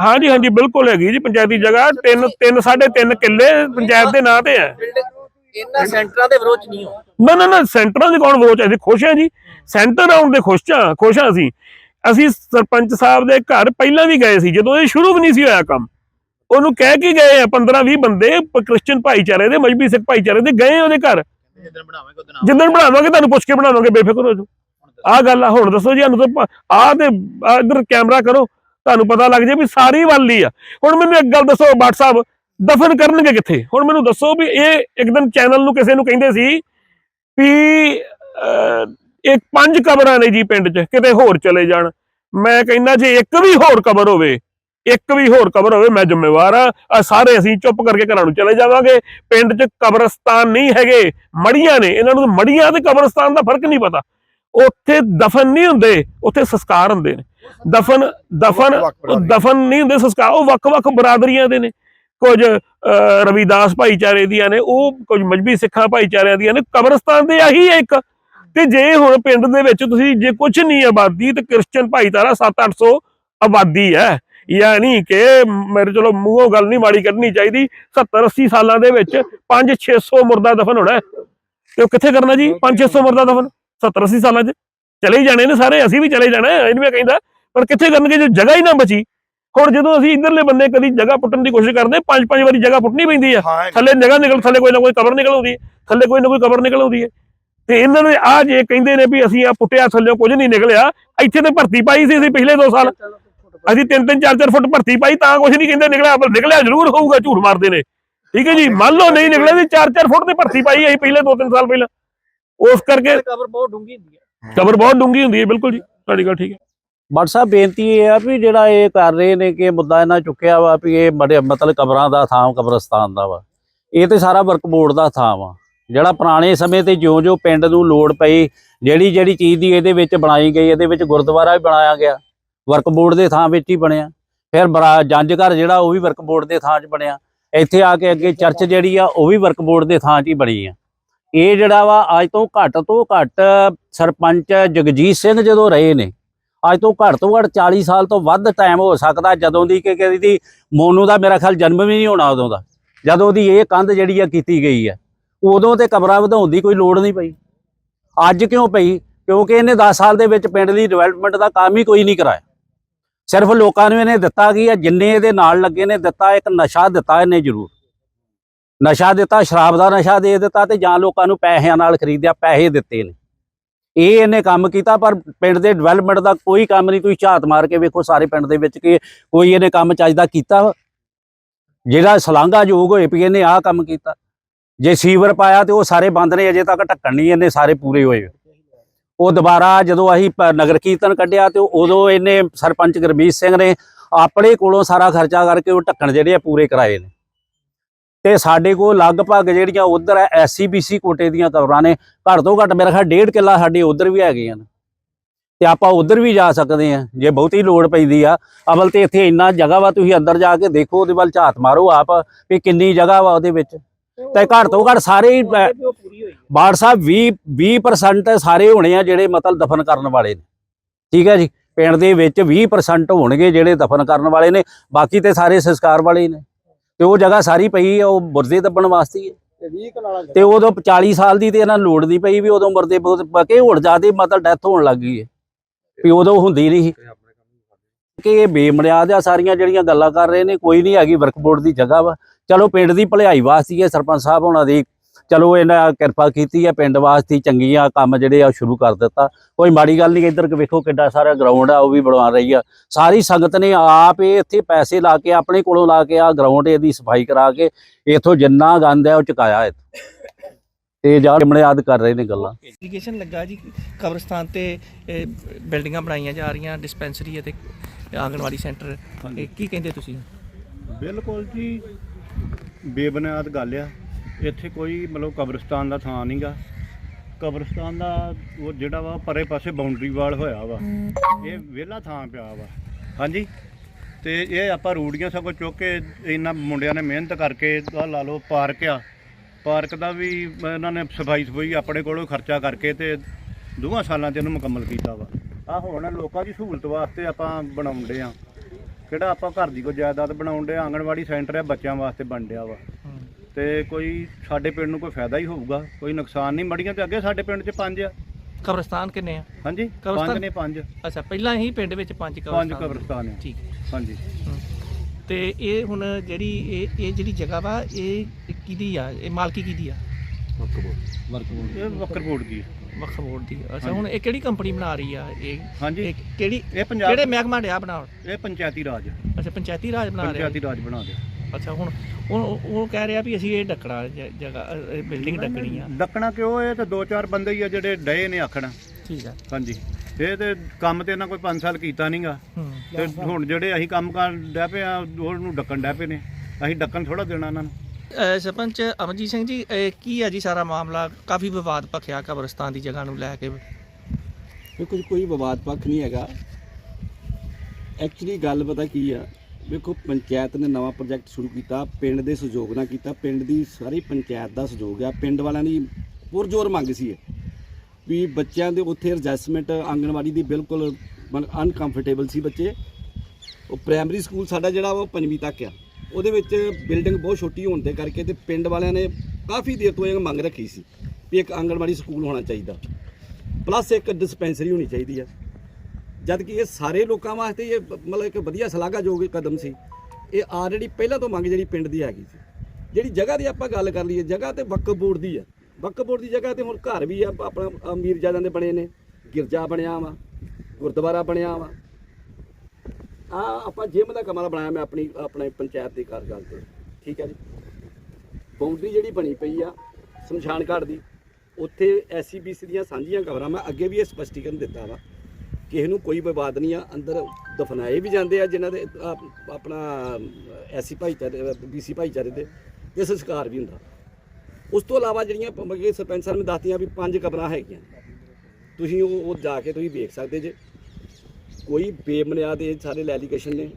S1: ਹਾਂਜੀ ਹਾਂਜੀ ਬਿਲਕੁਲ ਹੈਗੀ ਜੀ ਪੰਚਾਇਤੀ ਜਗ੍ਹਾ। ਤਿੰਨ ਤਿੰਨ ਸਾਢੇ ਤਿੰਨ ਕਿੱਲੇ ਪੰਚਾਇਤ ਦੇ ਨਾਂ ਤੇ ਹੈ
S3: ਇਹਨਾਂ ਸੈਂਟਰਾਂ ਦੇ ਵਿਰੋਧ ਨਹੀਂ ਹੋ?
S1: ਨਾ ਨਾ ਨਾ ਸੈਂਟਰਾਂ ਦੇ ਕੌਣ ਵਿਰੋਧ ਹੈ ਅਸੀਂ ਖੁਸ਼ ਹਾਂ ਜੀ। ਸੈਂਟਰ ਆਉਣ ਦੇ ਖੁਸ਼ ਹਾਂ ਖੁਸ਼ ਹਾਂ ਅਸੀਂ। ਅਸੀਂ ਸਰਪੰਚ ਸਾਹਿਬ ਦੇ ਘਰ ਪਹਿਲਾਂ ਵੀ ਗਏ ਸੀ ਜਦੋਂ ਇਹ ਸ਼ੁਰੂ ਵੀ ਨਹੀਂ ਸੀ ਹੋਇਆ ਕੰਮ। ਉਹਨੂੰ ਕਹਿ ਕੇ ਗਏ ਆ 15 20 ਬੰਦੇ ਕ੍ਰਿਸਚੀਅਨ ਭਾਈਚਾਰੇ ਦੇ ਮਜਬੀ ਸਿੱਖ ਭਾਈਚਾਰੇ ਦੇ ਗਏ ਉਹਦੇ ਘਰ।
S5: ਜਿੱਦਣ ਬਣਾਵਾਂਗੇ ਉਦੋਂ
S1: ਜਿੱਦਣ ਬਣਾਵਾਂਗੇ ਤੁਹਾਨੂੰ ਪੁੱਛ ਕੇ ਬਣਾਵਾਂਗੇ ਬੇਫਿਕਰ ਹੋ ਜਾਓ। ਆਹ ਗੱਲ ਆ, ਹੁਣ ਦੱਸੋ ਜੀ, ਸਾਨੂੰ ਤਾਂ ਆਹ ਤੇ ਆਹ ਇੱਧਰ ਕੈਮਰਾ ਕਰੋ, ਤੁਹਾਨੂੰ ਪਤਾ ਲੱਗ ਜੇ ਵੀ ਸਾਰੀ ਵੱਲ ਹੀ ਆ। ਹੁਣ ਮੈਨੂੰ ਇੱਕ ਗੱਲ ਦੱਸੋ ਬਾਟ ਦਫਨ ਕਰਨਗੇ ਕਿੱਥੇ? ਹੁਣ ਮੈਨੂੰ ਦੱਸੋ ਵੀ ਇਹ ਇੱਕ ਦਿਨ ਚੈਨਲ ਨੂੰ ਕਿਸੇ ਨੂੰ ਕਹਿੰਦੇ ਸੀ ਵੀ ਇਹ ਪੰਜ ਕਬਰਾਂ ਨੇ ਜੀ ਪਿੰਡ 'ਚ, ਕਿਤੇ ਹੋਰ ਚਲੇ ਜਾਣ। ਮੈਂ ਕਹਿੰਦਾ ਜੇ ਇੱਕ ਵੀ ਹੋਰ ਕਬਰ ਹੋਵੇ, ਇੱਕ ਵੀ ਹੋਰ ਕਬਰ ਹੋਵੇ, ਮੈਂ ਜ਼ਿੰਮੇਵਾਰ ਆ ਸਾਰੇ ਅਸੀਂ ਚੁੱਪ ਕਰਕੇ ਘਰਾਂ ਨੂੰ ਚਲੇ ਜਾਵਾਂਗੇ। ਪਿੰਡ 'ਚ ਕਬਰਸਤਾਨ ਨਹੀਂ ਹੈਗੇ, ਮੜੀਆਂ ਨੇ। ਇਹਨਾਂ ਨੂੰ ਮੜੀਆਂ ਤੇ ਕਬਰਸਤਾਨ ਦਾ ਫ਼ਰਕ ਨਹੀਂ ਪਤਾ। ਉੱਥੇ ਦਫਨ ਨਹੀਂ ਹੁੰਦੇ ਉੱਥੇ ਸੰਸਕਾਰ ਹੁੰਦੇ ਨੇ। ਦਫਨ ਦਫਨ ਦਫਨ ਨਹੀਂ ਹੁੰਦੇ ਸੰਸਕਾਰ ਉਹ ਵੱਖ-ਵੱਖ ਬਰਾਦਰੀਆਂ ਦੇ ਨੇ। ਕੁਝ ਰਵਿਦਾਸ ਭਾਈਚਾਰੇ ਦੀਆਂ ਨੇ ਉਹ ਕੁਝ ਮਜਬੀ ਸਿੱਖਾਂ ਭਾਈਚਾਰਿਆਂ ਦੀਆਂ ਨੇ। ਕਬਰਸਤਾਨ ਦੇ ਆਹੀ ਹੈ ਇੱਕ। ਤੇ ਜੇ ਹੁਣ ਪਿੰਡ ਦੇ ਵਿੱਚ ਤੁਸੀਂ ਜੇ ਕੁਝ ਨਹੀਂ ਆਬਾਦੀ ਤੇ ਕ੍ਰਿਸਚੀਅਨ ਭਾਈਚਾਰਾ 7-800 ਆਬਾਦੀ ਹੈ। ਯਾਨੀ ਕਿ ਮੇਰੇ ਚਲੋ ਮੂੰਹੋਂ ਗੱਲ ਨਹੀਂ ਮਾੜੀ ਕੱਢਣੀ ਚਾਹੀਦੀ। 70-80 ਸਾਲਾਂ ਦੇ ਵਿੱਚ 5-600 ਮੁਰਦਾ ਦਫਨ ਹੋਣਾ ਤੇ ਉਹ ਕਿੱਥੇ ਕਰਨਾ ਜੀ? 5-600 ਮੁਰਦਾ ਦਫਨ। 70-80 ਸਾਲਾਂ 'ਚ ਚਲੇ ਹੀ ਜਾਣੇ ਨੇ ਸਾਰੇ ਅਸੀਂ ਵੀ ਚਲੇ ਜਾਣਾ ਇਹਨੂੰ ਮੈਂ ਕਹਿੰਦਾ ਪਰ ਕਿੱਥੇ ਕਰਨਗੇ ਜੇ ਜਗ੍ਹਾ ਹੀ ਨਾ ਬਚੀ? ਹੁਣ ਜਦੋਂ ਅਸੀਂ ਇਧਰਲੇ ਬੰਦੇ ਕਦੀ ਜਗ੍ਹਾ ਪੁੱਟਣ ਦੀ ਕੋਸ਼ਿਸ਼ ਕਰਦੇ ਪੰਜ ਪੰਜ ਵਾਰੀ ਜਗ੍ਹਾ ਪੁੱਟਣੀ ਪੈਂਦੀ ਆ। ਥੱਲੇ ਜਗ੍ਹਾ ਨਿਕਲ ਥੱਲੇ ਕੋਈ ਨਾ ਕੋਈ ਕਬਰ ਨਿਕਲ ਆਉਂਦੀ ਹੈ ਥੱਲੇ ਕੋਈ ਨਾ ਕੋਈ ਕਬਰ ਨਿਕਲ ਆਉਂਦੀ ਹੈ। ਤੇ ਇਹਨਾਂ ਨੇ ਆ ਜੇ ਕਹਿੰਦੇ ਨੇ ਵੀ ਅਸੀਂ ਆ ਪੁੱਟਿਆ ਥੱਲੇ ਕੁਝ ਨਹੀਂ ਨਿਕਲਿਆ ਇੱਥੇ ਤੇ ਭਰਤੀ ਪਾਈ ਸੀ ਅਸੀਂ ਪਿਛਲੇ 2 ਸਾਲ। ਅਸੀਂ 3-3 4-4 ਫੁੱਟ ਭਰਤੀ ਪਾਈ ਤਾਂ ਕੁਝ ਨਹੀਂ ਕਹਿੰਦੇ ਨਿਕਲਿਆ ਪਰ ਨਿਕਲਿਆ ਜ਼ਰੂਰ ਹੋਊਗਾ ਝੂਠ ਮਾਰਦੇ ਨੇ। ਠੀਕ ਹੈ ਜੀ ਮੰਨ ਲਓ ਨਹੀਂ ਨਿਕਲਿਆ ਤੇ 4-4 ਫੁੱਟ ਤੇ ਭਰਤੀ ਪਾਈ ਅਸੀਂ ਪਿਛਲੇ 2-3 ਸਾਲ ਪਹਿਲਾਂ। ਉਸ ਕਰਕੇ
S3: ਕਬਰ ਬਹੁਤ ਡੂੰਗੀ ਹੁੰਦੀ ਹੈ।
S1: ਕਬਰ ਬਹੁਤ ਡੂੰਗੀ ਹੁੰਦੀ ਹੈ ਬਿਲਕੁਲ ਜੀ ਤੁਹਾਡੀ ਗੱਲ ਠੀਕ ਹੈ।
S2: ਬਟ ਸਾਹਿਬ ਬੇਨਤੀ ਇਹ ਆ ਵੀ ਜਿਹੜਾ ਇਹ ਕਰ ਰਹੇ ਨੇ ਕਿ ਮੁੱਦਾ ਇਹਨਾਂ ਚੁੱਕਿਆ ਵਾ ਵੀ ਇਹ ਬੜੇ ਮਤਲਬ ਕਬਰਾਂ ਦਾ ਥਾਂ ਕਬਰਸਤਾਨ ਦਾ ਵਾ। ਇਹ ਤੇ ਸਾਰਾ ਵਰਕ ਬੋਰਡ ਦਾ ਥਾਂ ਵਾ। ਜਿਹੜਾ ਪੁਰਾਣੇ ਸਮੇਂ ਤੇ ਜਿਉਂ-ਜਿਉਂ ਪਿੰਡ ਨੂੰ ਲੋੜ ਪਈ ਜਿਹੜੀ ਜਿਹੜੀ ਚੀਜ਼ ਦੀ ਇਹਦੇ ਵਿੱਚ ਬਣਾਈ ਗਈ ਇਹਦੇ ਵਿੱਚ ਗੁਰਦੁਆਰਾ ਵੀ ਬਣਾਇਆ ਗਿਆ। ਵਰਕ ਬੋਰਡ ਦੇ ਥਾਂ ਵਿੱਚ ਹੀ ਬਣਿਆ। ਫਿਰ ਬਰਾ ਜੰਜ ਘਰ ਜਿਹੜਾ ਉਹ ਵੀ ਵਰਕ ਬੋਰਡ ਦੇ ਥਾਂ 'ਚ ਬਣਿਆ। ਇੱਥੇ ਆ ਕੇ ਅੱਗੇ ਚਰਚ ਜਿਹੜੀ ਆ ਉਹ ਵੀ ਵਰਕ ਬੋਰਡ ਦੇ ਥਾਂ 'ਚ ਹੀ ਬਣੀ ਆ। ਇਹ ਜਿਹੜਾ ਵਾ, ਅੱਜ ਤੋਂ ਘੱਟ ਤੋਂ ਘੱਟ ਸਰਪੰਚ ਜਗਜੀਤ ਸਿੰਘ ਜਦੋਂ ਰਹੇ ਨੇ, ਅੱਜ ਤੋਂ ਘੱਟ ਤੋਂ ਘੱਟ 40 ਸਾਲ ਤੋਂ ਵੱਧ ਟਾਈਮ ਹੋ ਸਕਦਾ ਜਦੋਂ ਦੀ ਕਿ ਕਹਿੰਦੀ ਦੀ ਮੋਨੂ ਦਾ ਮੇਰਾ ਖਿਆਲ ਜਨਮ ਵੀ ਨਹੀਂ ਹੋਣਾ ਉਦੋਂ ਦਾ, ਜਦੋਂ ਦੀ ਇਹ ਕੰਧ ਜਿਹੜੀ ਆ ਕੀਤੀ ਗਈ ਆ, ਉਦੋਂ ਤੇ ਕਬਰਾਂ ਵਧਾਉਣ ਦੀ ਕੋਈ ਲੋੜ ਨਹੀਂ ਪਈ। ਅੱਜ ਕਿਉਂ ਪਈ? ਕਿਉਂਕਿ ਇਹਨੇ 10 ਸਾਲ ਦੇ ਵਿੱਚ ਪਿੰਡ ਦੀ ਡਿਵੈਲਪਮੈਂਟ ਦਾ ਕੰਮ ਹੀ ਕੋਈ ਨਹੀਂ ਕਰਾਇਆ। ਸਿਰਫ ਲੋਕਾਂ ਨੂੰ ਇਹਨੇ ਦਿੱਤਾ ਕੀ ਆ, ਜਿੰਨੇ ਇਹਦੇ ਨਾਲ ਲੱਗੇ ਨੇ, ਦਿੱਤਾ ਇੱਕ ਨਸ਼ਾ ਦਿੱਤਾ ਇਹਨੇ ਜ਼ਰੂਰ। ਨਸ਼ਾ ਦਿੱਤਾ, ਸ਼ਰਾਬ ਦਾ ਨਸ਼ਾ ਦੇ ਦਿੱਤਾ ਤੇ ਜਾਂ ਲੋਕਾਂ ਨੂੰ ਪੈਸਿਆਂ ਨਾਲ ਖਰੀਦਿਆ, ਪੈਸੇ ਦਿੱਤੇ ਨੇ। ਇਹ ਇਹਨੇ ਕੰਮ ਕੀਤਾ, ਪਰ ਪਿੰਡ ਦੇ ਡਿਵੈਲਪਮੈਂਟ ਦਾ ਕੋਈ ਕੰਮ ਨਹੀਂ, ਤੁਸੀਂ ਝਾਤ ਮਾਰ ਕੇ ਵੇਖੋ ਸਾਰੇ ਪਿੰਡ ਦੇ ਵਿੱਚ ਕਿ ਕੋਈ ਇਹਨੇ ਕੰਮ ਚੱਜ ਦਾ ਕੀਤਾ ਵਾ। ਜਿਹੜਾ ਸ਼ਲਾਘਾਯੋਗ ਹੋਏ ਵੀ ਇਹਨੇ ਆਹ ਕੰਮ ਕੀਤਾ। ਜੇ ਸੀਵਰ ਪਾਇਆ ਤੇ ਉਹ ਸਾਰੇ ਬੰਦ ਨੇ, ਅਜੇ ਤੱਕ ਢੱਕਣ ਨਹੀਂ ਇਹਨੇ ਸਾਰੇ ਪੂਰੇ ਹੋਏ। ਉਹ ਦੁਬਾਰਾ ਜਦੋਂ ਅਸੀਂ ਪ- ਨਗਰ ਕੀਰਤਨ ਕੱਢਿਆ ਤੇ ਉਦੋਂ ਇਹਨੇ ਸਰਪੰਚ ਗੁਰਮੀਤ ਸਿੰਘ ਨੇ ਆਪਣੇ ਕੋਲੋਂ ਸਾਰਾ ਖਰਚਾ ਕਰਕੇ ਉਹ ਢੱਕਣ ਜਿਹੜੇ ਆ ਪੂਰੇ ਕਰਾਏ ਨੇ। ਤੇ ਸਾਡੇ ਕੋਲ ਲਗਭਗ ਜਿਹੜੀਆਂ ਉਧਰ ਐਸਸੀਬੀਸੀ ਕੋਟੇ ਦੀਆਂ ਕਬਰਾਂ ਨੇ ਘੱਟ ਤੋਂ ਘੱਟ ਮੇਰਾ ਖਿਆਲ ਡੇਢ ਕਿੱਲਾ ਸਾਡੇ ਉਧਰ ਵੀ ਹੈਗੀਆਂ ਨੇ ਤੇ ਆਪਾਂ ਉਧਰ ਵੀ ਜਾ ਸਕਦੇ ਆ ਜੇ ਬਹੁਤੀ ਲੋੜ ਪੈਂਦੀ ਆ। ਅਵਲ ਤੇ ਇੱਥੇ ਇੰਨਾ ਜਗ੍ਹਾ ਵਾ ਤੁਸੀਂ ਅੰਦਰ ਜਾ ਕੇ ਦੇਖੋ ਉਹਦੇ ਵੱਲ ਝਾਤ ਮਾਰੋ ਆਪ ਵੀ ਕਿੰਨੀ ਜਗ੍ਹਾ ਵਾ ਉਹਦੇ ਵਿੱਚ। ਤੇ ਘੱਟ ਤੋਂ ਘੱਟ ਸਾਰੇ ਹੀ ਅ, ਬਾੜ ਸਾਹਿਬ 20 20% ਸਾਰੇ ਹੋਣੇ ਆ ਜਿਹੜੇ ਮਤਲਬ ਦਫਨ ਕਰਨ ਵਾਲੇ ਨੇ। ਠੀਕ ਹੈ ਜੀ? ਪਿੰਡ ਦੇ ਵਿੱਚ 20% ਹੋਣਗੇ ਜਿਹੜੇ ਦਫਨ ਕਰਨ ਵਾਲੇ ਨੇ ਬਾਕੀ ਤੇ ਸਾਰੇ ਸੰਸਕਾਰ ਵਾਲੇ ਨੇ। ਤੇ ਉਹ ਜਗ੍ਹਾ ਸਾਰੀ ਪਈ ਆ ਉਹ ਮੁਰਦੇ ਦੱਬਣ ਵਾਸਤੇ ਹੀ ਹੈ ਤੇ ਉਦੋਂ 40 ਸਾਲ ਦੀ ਤੇ ਇਹਨਾਂ ਲੋੜ ਨਹੀਂ ਪਈ ਵੀ ਉਦੋਂ ਮੁਰਦੇ ਬਹੁਤ ਪਕੇ ਹੁਣ ਜਾਦੇ ਮਤਲਬ ਡੈਥ ਹੋਣ ਲੱਗ ਗਈ ਹੈ। ਵੀ ਉਦੋਂ ਹੁੰਦੀ ਨਹੀਂ ਸੀ ਕਿ ਇਹ ਬੇਮਰਿਆਦ ਆ ਸਾਰੀਆਂ ਜਿਹੜੀਆਂ ਗੱਲਾਂ ਕਰ ਰਹੇ ਨੇ ਕੋਈ ਨਹੀਂ ਹੈਗੀ ਵਰਕ ਬੋਰਡ ਦੀ ਜਗ੍ਹਾ ਵਾ। ਚਲੋ ਪਿੰਡ ਦੀ ਭਲਾਈ ਵਾਸਤੇ ਹੀ ਹੈ ਸਰਪੰਚ ਸਾਹਿਬ ਹੋਣਾ ਦੀ ਚਲੋ ਇਹਨਾਂ ਕਿਰਪਾ ਕੀਤੀ ਹੈ ਪਿੰਡ ਵਾਸਤੇ ਹੀ ਚੰਗੀਆਂ ਕੰਮ ਜਿਹੜੇ ਆ ਸ਼ੁਰੂ ਕਰ ਦਿੱਤਾ। ਕੋਈ ਮਾੜੀ ਗੱਲ ਨਹੀਂ ਇੱਧਰ ਵੇਖੋ ਕਿੱਡਾ ਸਾਰਾ ਗਰਾਊਂਡ ਆ ਉਹ ਵੀ ਬਣਵਾ ਰਹੀ ਆ। ਸਾਰੀ ਸੰਗਤ ਨੇ ਆਪ ਇਹ ਇੱਥੇ ਪੈਸੇ ਲਾ ਕੇ ਆਪਣੇ ਕੋਲੋਂ ਲਾ ਕੇ ਆ ਗਰਾਊਂਡ ਇਹਦੀ ਸਫ਼ਾਈ ਕਰਾ ਕੇ ਇਥੋਂ ਜਿੰਨਾ ਗੰਦ ਹੈ ਉਹ ਚੁਕਾਇਆ ਇੱਥੋਂ। ਤੇ ਜਾਂ ਬੁਨਿਆਦ ਕਰ ਰਹੇ ਨੇ ਗੱਲਾਂ।
S3: ਇਰੀਗੇਸ਼ਨ ਲੱਗਾ ਜੀ ਕਬਰਸਤਾਨ ਤੇ ਬਿਲਡਿੰਗਾਂ ਬਣਾਈਆਂ ਜਾ ਰਹੀਆਂ ਡਿਸਪੈਂਸਰੀ ਅਤੇ ਆਂਗਣਵਾੜੀ ਸੈਂਟਰ। ਇਹ ਕੀ ਕਹਿੰਦੇ ਤੁਸੀਂ?
S6: ਬਿਲਕੁਲ ਜੀ ਬੇਬੁਨਿਆਦ ਗੱਲ ਆ। ਇੱਥੇ ਕੋਈ ਮਤਲਬ ਕਬਰਸਤਾਨ ਦਾ ਥਾਂ ਨਹੀਂਗਾ ਕਬਰਸਤਾਨ ਦਾ ਉਹ ਜਿਹੜਾ ਵਾ ਪਰੇ ਪਾਸੇ ਬਾਉਂਡਰੀ ਵਾਲ ਹੋਇਆ ਵਾ। ਇਹ ਵਿਹਲਾ ਥਾਂ ਪਿਆ ਵਾ। ਹਾਂਜੀ? ਤੇ ਇਹ ਆਪਾਂ ਰੂੜੀਆਂ ਸਗੋਂ ਚੁੱਕ ਕੇ ਇਹਨਾਂ ਮੁੰਡਿਆਂ ਨੇ ਮਿਹਨਤ ਕਰਕੇ ਆਹ ਲਾ ਲਓ ਪਾਰਕ ਆ। ਪਾਰਕ ਦਾ ਵੀ ਇਹਨਾਂ ਨੇ ਸਫ਼ਾਈ ਸਫ਼ਾਈ ਆਪਣੇ ਕੋਲੋਂ ਖਰਚਾ ਕਰਕੇ ਤੇ ਦੋਵਾਂ ਸਾਲਾਂ 'ਚ ਇਹਨੂੰ ਮੁਕੰਮਲ ਕੀਤਾ ਵਾ। ਆ ਹੁਣ ਲੋਕਾਂ ਦੀ ਸਹੂਲਤ ਵਾਸਤੇ ਆਪਾਂ ਬਣਾਉਂਦੇ ਆ। ਕਿਹੜਾ ਆਪਾਂ ਘਰ ਦੀ ਕੋਈ ਜਾਇਦਾਦ ਬਣਾਉਂਦੇ ਆ? ਆਂਗਣਵਾੜੀ ਸੈਂਟਰ ਆ, ਬੱਚਿਆਂ ਵਾਸਤੇ ਬਣ ਡਿਆ ਵਾ। ਤੇ ਕੋਈ ਸਾਡੇ ਪਿੰਡ ਨੂੰ ਕੋਈ ਫਾਇਦਾ ਹੀ ਹੋਊਗਾ ਕੋਈ ਨੁਕਸਾਨ ਨਹੀਂ ਮੜੀਆਂ ਤੇ ਅੱਗੇ ਸਾਡੇ ਪਿੰਡ 'ਚ ਪੰਜ ਆ।
S3: ਕਬਰਸਤਾਨ ਕਿੰਨੇ ਆ?
S6: ਹਾਂਜੀ
S3: ਕਬਰਸਤਾਨ?
S6: ਪੰਜ ਨੇ ਪੰਜ।
S3: ਅੱਛਾ ਪਹਿਲਾਂ ਹੀ ਪਿੰਡ ਵਿੱਚ ਪੰਜ
S6: ਪੰਜ
S3: ਕਬਰਸਤਾਨ
S6: ਕਬਰਸਤਾਨ ਆ
S3: ਠੀਕ।
S6: ਹਾਂਜੀ।
S3: ਹਮ। ਤੇ ਇਹ ਹੁਣ ਜਿਹੜੀ ਇਹ ਇਹ ਜਿਹੜੀ ਜਗ੍ਹਾ ਵਾ ਇਹ ਕਿਹਦੀ ਆ? ਇਹ ਮਾਲਕੀ ਕਿਹਦੀ ਆ?
S6: ਇਹ ਦੀ। ਆ।
S3: ਦੀ ਅੱਛਾ। ਹੁਣ ਇਹ ਕਿਹੜੀ ਕੰਪਨੀ ਬਣਾ ਰਹੀ ਆ? ਇਹ
S6: ਹਾਂਜੀ।
S3: ਇਹ ਕਿਹੜੀ
S6: ਇਹ ਪੰਜਾਬ
S3: ਕਿਹੜੇ ਮਹਿਕਮਾ ਡਿਆ ਬਣਾਉਣ?
S6: ਇਹ ਪੰਚਾਇਤੀ ਰਾਜ।
S3: ਅੱਛਾ ਪੰਚਾਇਤੀ ਰਾਜ ਬਣਾ ਰਿਹਾ।
S6: ਪੰਚਾਇਤੀ ਰਾਜ ਬਣਾ ਦੇ
S3: ਅੱਛਾ ਹੁਣ ਉਹ ਉਹ ਕਹਿ ਰਿਹਾ ਵੀ ਅਸੀਂ ਇਹ ਡੱਕਣਾ ਜ- ਜਗ੍ਹਾ ਬਿਲਡਿੰਗ ਡੱਕਣੀ ਆ।
S6: ਡੱਕਣਾ ਕਿਉਂ? ਇਹ ਤੇ ਦੋ ਚਾਰ ਬੰਦੇ ਹੀ ਆ ਜਿਹੜੇ ਡਏ ਨੇ ਆਖਣ।
S3: ਠੀਕ ਆ।
S6: ਹਾਂਜੀ। ਇਹ ਤੇ ਕੰਮ ਤੇ ਇਹਨਾਂ ਕੋਈ 5 ਸਾਲ ਕੀਤਾ ਨਹੀਂਗਾ।
S3: ਹੂੰ।
S6: ਤੇ ਹੁਣ ਜਿਹੜੇ ਅਸੀਂ ਕੰਮ ਕਰ ਡੈ ਪਏ ਆ ਉਹਨੂੰ ਡੱਕਣ ਡੈ ਪਏ ਨੇ। ਅਸੀਂ ਡੱਕਣ ਥੋੜਾ ਦੇਣਾ ਇਹਨਾਂ ਨੂੰ।
S3: ਅਹ ਸਰਪੰਚ ਅਮਰਜੀਤ ਸਿੰਘ ਜੀ ਇਹ ਕੀ ਹੈ ਜੀ ਸਾਰਾ ਮਾਮਲਾ? ਕਾਫੀ ਵਿਵਾਦ ਭਖਿਆ ਕਬਰਸਤਾਨ ਦੀ ਜਗ੍ਹਾ ਨੂੰ ਲੈ ਕੇ।
S5: ਦੇਖੋ ਜੀ, ਕੋਈ ਵਿਵਾਦ ਪੱਖ ਨਹੀਂ ਹੈਗਾ। ਐਕਚੁਅਲੀ ਗੱਲ ਪਤਾ ਕੀ ਆ? ਵੇਖੋ, ਪੰਚਾਇਤ ਨੇ ਨਵਾਂ ਪ੍ਰੋਜੈਕਟ ਸ਼ੁਰੂ ਕੀਤਾ, ਪਿੰਡ ਦੇ ਸਹਿਯੋਗ ਨਾਲ ਕੀਤਾ, ਪਿੰਡ ਦੀ ਸਾਰੀ ਪੰਚਾਇਤ ਦਾ ਸਹਿਯੋਗ ਆ। ਪਿੰਡ ਵਾਲਿਆਂ ਦੀ ਪੁਰਜੋਰ ਮੰਗ ਸੀ ਵੀ ਬੱਚਿਆਂ ਦੇ ਉੱਥੇ ਐਡਜਸਟਮੈਂਟ ਆਂਗਣਵਾੜੀ ਦੀ ਬਿਲਕੁਲ ਅਨਕੰਫਰਟੇਬਲ ਸੀ ਬੱਚੇ। ਉਹ ਪ੍ਰਾਇਮਰੀ ਸਕੂਲ ਸਾਡਾ ਜਿਹੜਾ ਉਹ ਪੰਜਵੀਂ ਤੱਕ ਆ। ਉਹਦੇ ਵਿੱਚ ਬਿਲਡਿੰਗ ਬਹੁਤ ਛੋਟੀ ਹੋਣ ਦੇ ਕਰਕੇ ਤੇ ਪਿੰਡ ਵਾਲਿਆਂ ਨੇ ਕਾਫੀ ਦੇਰ ਤੋਂ ਇਹ ਮੰਗ ਰੱਖੀ ਸੀ ਵੀ ਇੱਕ ਆਂਗਣਵਾੜੀ ਸਕੂਲ ਹੋਣਾ ਚਾਹੀਦਾ। ਪਲੱਸ ਇੱਕ ਡਿਸਪੈਂਸਰੀ ਹੋਣੀ ਚਾਹੀਦੀ ਆ। ਜਦ ਕਿ ਇਹ ਸਾਰੇ ਲੋਕਾਂ ਵਾਸਤੇ ਇਹ ਮਤਲਬ ਇੱਕ ਵਧੀਆ ਸ਼ਲਾਘਾਯੋਗ ਕਦਮ ਸੀ। ਇਹ ਆਲਰੇਡੀ ਪਹਿਲਾਂ ਤੋਂ ਮੰਗ ਜਿਹੜੀ ਪਿੰਡ ਦੀ ਹੈਗੀ ਸੀ। ਜਿਹੜੀ ਜਗ੍ਹਾ ਦੀ ਆਪਾਂ ਗੱਲ ਕਰ ਲਈਏ, ਜਗ੍ਹਾ ਤੇ ਵਕਫ ਬੋਰਡ ਦੀ ਆ। ਵਕਫ ਬੋਰਡ ਦੀ ਜਗ੍ਹਾ ਤੇ ਹੁਣ ਘਰ ਵੀ ਆ ਆਪਣਾ ਅਮੀਰ ਜਾਦਾਂ ਦੇ ਬਣੇ ਨੇ। ਗਿਰਜਾ ਬਣਿਆ ਵਾ, ਗੁਰਦੁਆਰਾ ਬਣਿਆ ਵਾ। ਆ ਆਪਾਂ ਜਿਮ ਦਾ ਕਮਰਾ ਬਣਾਇਆ ਮੈਂ ਆਪਣੀ, ਆਪਣੇ ਪੰਚਾਇਤ ਦੀ ਕਾਰਗਲ ਤੇ। ਠੀਕ ਹੈ ਜੀ? ਬਾਉਂਡਰੀ ਜਿਹੜੀ ਬਣੀ ਪਈ ਆ, ਸ਼ਮਸ਼ਾਨ ਘਾਟ ਦੀ, ਉੱਥੇ ਐਸਸੀਬੀਸੀ ਦੀਆਂ ਸਾਂਝੀਆਂ ਕਬਰਾਂ, ਮੈਂ ਅੱਗੇ ਵੀ ਇਹ ਸਪਸ਼ਟੀਕਰਨ ਦਿੱਤਾ ਵਾ। ਕਿਸੇ ਨੂੰ ਕੋਈ ਵਿਵਾਦ ਨਹੀਂ ਆ, ਅੰਦਰ ਦਫਨਾਏ ਵੀ ਜਾਂਦੇ ਆ ਜਿਨ੍ਹਾਂ ਦੇ ਆਪ- ਆਪਣਾ ਐਸੀ ਭਾਈਚਾਰੇ, ਬੀਸੀ ਭਾਈਚਾਰੇ ਦੇ, ਤੇ ਸੰਸਕਾਰ ਵੀ ਹੁੰਦਾ। ਉਸ ਤੋਂ ਇਲਾਵਾ ਜਿਹੜੀਆਂ ਪ- ਮਤਲਬ ਕਿ ਸਰਪੰਚ ਸਾਹਿਬ ਨੇ ਦੱਸਤੀਆਂ ਵੀ ਪੰਜ ਕਬਰਾਂ ਹੈਗੀਆਂ। ਤੁਸੀਂ ਉਹ ਉਹ ਜਾ ਕੇ ਤੁਸੀਂ ਵੇਖ ਸਕਦੇ ਜੇ। ਕੋਈ ਬੇਬੁਨਿਆਦ ਇਹ ਸਾਰੇ ਐਲੀਗੇਸ਼ਨ ਨੇ।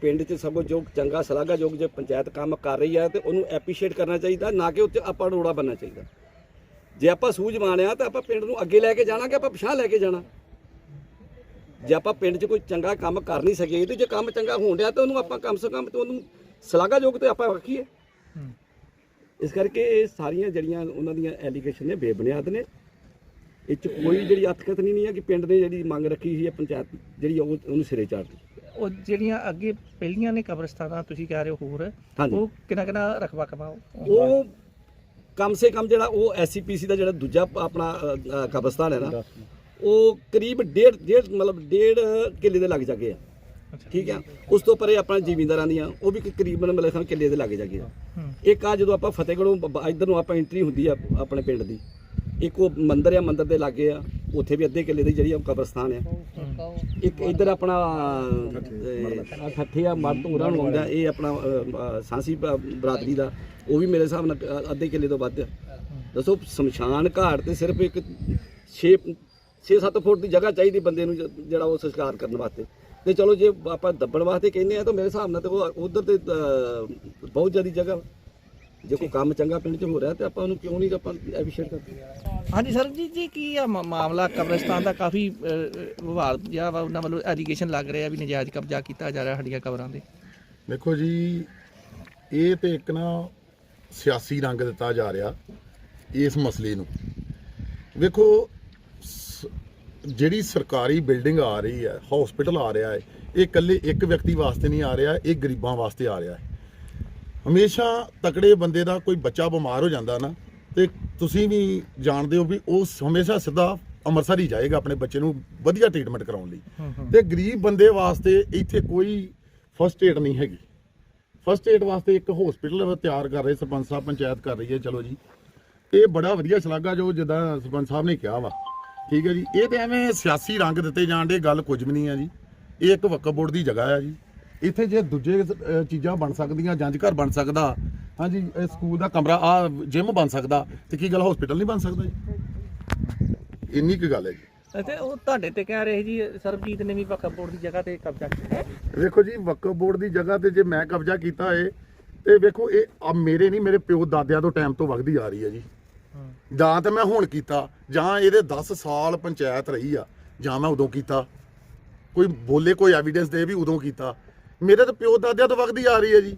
S5: ਪਿੰਡ 'ਚ ਸਭ ਜੋ ਚੰਗਾ ਸਲਾਘਾਯੋਗ ਜੇ ਪੰਚਾਇਤ ਕੰਮ ਕਰ ਰਹੀ ਹੈ ਤੇ ਉਹਨੂੰ ਐਪਰੀਸ਼ੀਏਟ ਕਰਨਾ ਚਾਹੀਦਾ, ਨਾ ਕਿ ਉੱਤੇ ਆਪਾਂ ਰੋੜਾ ਬੰਨਣਾ ਚਾਹੀਦਾ। ਜੇ ਆਪਾਂ ਸੂਝਵਾਨ ਆ ਤਾਂ ਆਪਾਂ ਪਿੰਡ ਨੂੰ ਅੱਗੇ ਲੈ ਕੇ ਜਾਣਾ ਕਿ ਆਪਾਂ ਪਿਛਾਂ ਲੈ ਕੇ ਜਾਣਾ? ਜੇ ਆਪਾਂ ਪਿੰਡ 'ਚ ਕੋਈ ਚੰਗਾ ਕੰਮ ਕਰ ਨਹੀਂ ਸਕੇ ਤੇ ਜੇ ਕੰਮ ਚੰਗਾ ਹੋਣ ਡਿਆ ਤਾਂ ਉਹਨੂੰ ਆਪਾਂ ਕਮ ਸੇ ਕਮ ਤੇ ਉਹਨੂੰ ਸਲਾਘਾਯੋਗ ਤੇ ਆਪਾਂ ਰੱਖੀਏ। ਇਸ ਕਰਕੇ ਇਹ ਸਾਰੀਆਂ ਜਿਹੜੀਆਂ ਉਹਨਾਂ ਦੀਆਂ ਐਲੀਗੇਸ਼ਨ ਨੇ ਬੇਬੁਨਿਆਦ ਨੇ। ਇਹ 'ਚ ਕੋਈ ਜਿਹੜੀ ਅਤਕਤ ਨਹੀਂ ਨਹੀਂ ਹੈ ਕਿ ਪਿੰਡ ਨੇ ਜਿਹੜੀ ਮੰਗ ਰੱਖੀ ਸੀ ਪੰਚਾਇਤ ਜਿਹੜੀ ਉਹ ਉਹਨੂੰ ਸਿਰੇ ਚਾੜਦੀ
S3: ਉਹ ਜਿਹੜੀਆਂ ਅੱਗੇ ਪਹਿਲੀਆਂ ਨੇ ਕਬਰਸਤਾਨਾਂ ਤੁਸੀਂ ਕਹਿ ਰਹੇ ਹੋ ਹੋਰ ਉਹ ਕਿੰਨਾ ਕਿੰਨਾ ਰਕਬਾ ਕਮਾਓ
S5: ਉਹ ਕਮ ਸੇ ਕਮ ਜਿਹੜਾ ਉਹ ਐਸਸੀਪੀਸੀ ਦਾ ਜਿਹੜਾ ਦੂਜਾ ਆਪਣਾ ਕਬਰਸਤਾਨ ਹੈ ਨਾ ਉਹ ਕਰੀਬ ਡੇਢ ਡੇਢ ਮਤਲਬ ਡੇਢ ਕਿੱਲੇ ਦੇ ਲੱਗ ਜਾਗੇ ਆ। ਠੀਕ ਆ? ਉਸ ਤੋਂ ਪਰੇ ਆਪਣਾ ਜ਼ਿਮੀਂਦਾਰਾਂ ਦੀਆਂ ਉਹ ਵੀ ਕਰੀਬਨ ਮਤਲਬ ਖਾਨ ਕਿੱਲੇ ਦੇ ਲੱਗ ਜਾਗੇ ਆ। ਇੱਕ ਆ ਜਦੋਂ ਆਪਾਂ ਫਤਿਹਗੜ੍ਹੋਂ ਇੱਧਰ ਨੂੰ ਆਪਾਂ ਐਂਟਰੀ ਹੁੰਦੀ ਆ ਆਪਣੇ ਪਿੰਡ ਦੀ। ਇੱਕ ਉਹ ਮੰਦਿਰ ਆ ਮੰਦਿਰ ਦੇ ਲਾਗੇ ਆ। ਉੱਥੇ ਵੀ ਅੱਧੇ ਕਿੱਲੇ ਦੀ ਜਿਹੜੀ ਆ ਕਬਰਸਤਾਨ ਆ। ਇੱਕ ਇੱਧਰ ਆਪਣਾ ਠੱਠੇ ਆ ਨੂੰ ਆਉਂਦਾ ਇਹ ਆਪਣਾ ਸਾਂਸੀ ਬਰਾਦਰੀ ਦਾ। ਉਹ ਵੀ ਮੇਰੇ ਹਿਸਾਬ ਨਾਲ ਅ- ਅੱਧੇ ਕਿੱਲੇ ਤੋਂ ਵੱਧ ਆ। ਦੱਸੋ ਸ਼ਮਸ਼ਾਨ ਘਾਟ ਤੇ ਸਿਰਫ ਇੱਕ 6 6-7 ਫੁੱਟ ਦੀ ਜਗ੍ਹਾ ਚਾਹੀਦੀ ਬੰਦੇ ਨੂੰ ਜਿਹੜਾ ਉਹ ਸੰਸਕਾਰ ਕਰਨ ਵਾਸਤੇ। ਤੇ ਚਲੋ ਜੇ ਆਪਾਂ ਦੱਬਣ ਵਾਸਤੇ ਕਹਿੰਦੇ ਆ ਤਾਂ ਮੇਰੇ ਹਿਸਾਬ ਨਾਲ ਤੇ ਉਹ ਉਧਰ ਤੇ ਬਹੁਤ ਜ਼ਿਆਦਾ ਜਗ੍ਹਾ। ਜੇ ਕੋਈ ਕੰਮ ਚੰਗਾ ਪਿੰਡ 'ਚ ਹੋ ਰਿਹਾ ਤੇ ਆਪਾਂ ਉਹਨੂੰ ਕਿਉਂ ਨਹੀਂ ਆਪਾਂ ਐਪਰੀਸ਼ੀਏਟ ਕਰਦੇ?
S3: ਹਾਂਜੀ ਸਰ ਜੀ ਜੀ ਕੀ ਆ ਮਾਮਲਾ ਕਬਰਸਤਾਨ ਦਾ ਕਾਫੀ ਵਿਵਾਦ ਜਿਹਾ ਵਾ ਉਹਨਾਂ ਵੱਲੋਂ ਐਲੀਗੇਸ਼ਨ ਲੱਗ ਰਿਹਾ ਵੀ ਨਜਾਇਜ਼ ਕਬਜ਼ਾ ਕੀਤਾ ਜਾ ਰਿਹਾ ਸਾਡੀਆਂ ਕਬਰਾਂ ਦੇ
S7: ਦੇਖੋ ਜੀ ਇਹ ਤੇ ਇੱਕ ਨਾ ਸਿਆਸੀ ਰੰਗ ਦਿੱਤਾ ਜਾ ਰਿਹਾ ਇਸ ਮਸਲੇ ਨੂੰ। ਵੇਖੋ ਜਿਹੜੀ ਸਰਕਾਰੀ ਬਿਲਡਿੰਗ ਆ ਰਹੀ ਹੈ ਹਸਪੀਟਲ ਆ ਰਿਹਾ ਹੈ ਇਹ ਇਕੱਲੇ ਇੱਕ ਵਿਅਕਤੀ ਵਾਸਤੇ ਨਹੀਂ ਆ ਰਿਹਾ ਇਹ ਗਰੀਬਾਂ ਵਾਸਤੇ ਆ ਰਿਹਾ ਹੈ। ਹਮੇਸ਼ਾ ਤਕੜੇ ਬੰਦੇ ਦਾ ਕੋਈ ਬੱਚਾ ਬਿਮਾਰ ਹੋ ਜਾਂਦਾ ਨਾ ਤੇ ਤੁਸੀਂ ਵੀ ਜਾਣਦੇ ਹੋ ਵੀ ਉਹ ਹਮੇਸ਼ਾ ਸਿੱਧਾ ਅੰਮ੍ਰਿਤਸਰ ਹੀ ਜਾਏਗਾ ਆਪਣੇ ਬੱਚੇ ਨੂੰ ਵਧੀਆ ਟ੍ਰੀਟਮੈਂਟ ਕਰਾਉਣ ਲਈ। ਤੇ ਗਰੀਬ ਬੰਦੇ ਵਾਸਤੇ ਇੱਥੇ ਕੋਈ ਫਸਟ ਏਡ ਨਹੀਂ ਹੈਗੀ। ਫਸਟ ਏਡ ਵਾਸਤੇ ਇੱਕ ਹਸਪੀਟਲ ਤਿਆਰ ਕਰ ਰਹੇ ਸਰਪੰਚ ਸਾਹਿਬ ਪੰਚਾਇਤ ਕਰ ਰਹੀ ਹੈ ਚਲੋ ਜੀ। ਇਹ ਬੜਾ ਵਧੀਆ ਸ਼ਲਾਘਾ ਜੋ ਜਿੱਦਾਂ ਸਰਪੰਚ ਸਾਹਿਬ ਨੇ ਕਿਹਾ ਵਾ। ਠੀਕ ਹੈ ਜੀ। ਇਹ ਤੇ ਐਵੇਂ ਸਿਆਸੀ ਰੰਗ ਦਿੱਤੇ ਜਾਣ ਦੇ ਗੱਲ ਕੁਝ ਵੀ ਨਹੀਂ ਆ ਜੀ। ਇਹ ਇੱਕ ਵਕਫ ਬੋਰਡ ਦੀ ਜਗ੍ਹਾ ਆ ਜੀ। ਇੱਥੇ ਜੇ ਦੂਜੇ ਅਹ, ਚੀਜ਼ਾਂ ਬਣ ਸਕਦੀਆਂ ਜੰਜ ਘਰ ਬਣ ਸਕਦਾ। ਹਾਂਜੀ ਇਹ ਸਕੂਲ ਦਾ ਕਮਰਾ ਆ ਜਿਮ ਬਣ ਸਕਦਾ। ਤੇ ਕੀ ਗੱਲ ਹਸਪੀਟਲ ਨਹੀਂ ਬਣ ਸਕਦਾ ਜੀ? ਇੰਨੀ ਕੁ ਗੱਲ ਹੈ ਜੀ।
S3: ਤੇ ਉਹ ਤੁਹਾਡੇ ਤੇ ਕਹਿ ਰਹੇ ਜੀ ਸਰਬਜੀਤ ਨੇ ਵੀ ਵਕਫ ਬੋਰਡ ਦੀ ਜਗ੍ਹਾ ਤੇ ਕਬਜ਼ਾ ਕੀਤਾ
S7: ਵੇਖੋ ਜੀ ਵਕਫ ਬੋਰਡ ਦੀ ਜਗ੍ਹਾ ਤੇ ਜੇ ਮੈਂ ਕਬਜ਼ਾ ਕੀਤਾ ਏ ਤੇ ਵੇਖੋ ਇਹ ਆ ਮੇਰੇ ਨਹੀਂ ਮੇਰੇ ਪਿਓ ਦਾਦਿਆਂ ਤੋਂ ਟਾਈਮ ਤੋਂ ਵਗਦੀ ਆ ਰਹੀ ਹੈ ਜੀ। ਜਾਂ ਤਾਂ ਮੈਂ ਹੁਣ ਕੀਤਾ, ਜਾਂ ਇਹਦੇ 10 ਸਾਲ ਪੰਚਾਇਤ ਰਹੀ ਆ, ਜਾਂ ਮੈਂ ਉਦੋਂ ਕੀਤਾ। ਕੋਈ ਬੋਲੇ ਕੋਈ ਐਵੀਡੈਂਸ ਦੇ ਵੀ ਉਦੋਂ ਕੀਤਾ। ਮੇਰੇ ਤਾਂ ਪਿਓ ਦਾਦਿਆਂ ਤੋਂ ਵਗਦੀ ਆ ਰਹੀ ਹੈ ਜੀ।